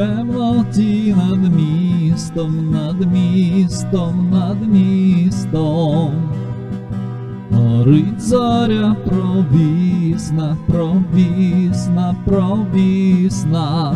темноті над містом, над містом, над містом. Горить зоря провісна, провісна, провісна.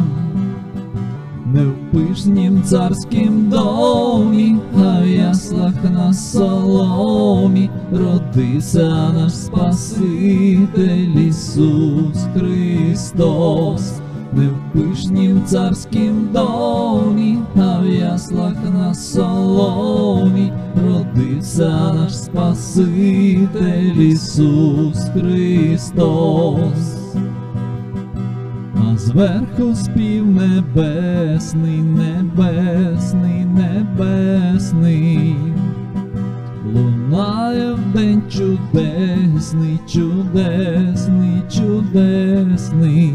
Не в пишнім царськім домі, а в яслах на соломі родився наш Спаситель Ісус Христос. Не в пишнім царськім домі, а в яслах на соломі. Родився наш Спаситель Ісус Христос. А зверху спів небесний, небесний, небесний, лунає в день чудесний, чудесний, чудесний,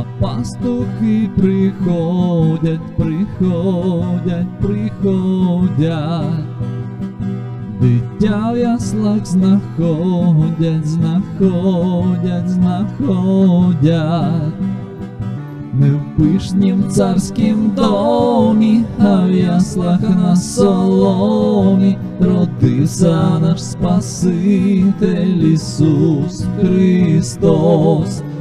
А пастухи приходять, приходять, приходять. Дитя в яслах знаходять, знаходять, знаходять. Не в пишнім царськім домі, а в яслах на соломі родився наш Спаситель Ісус Христос.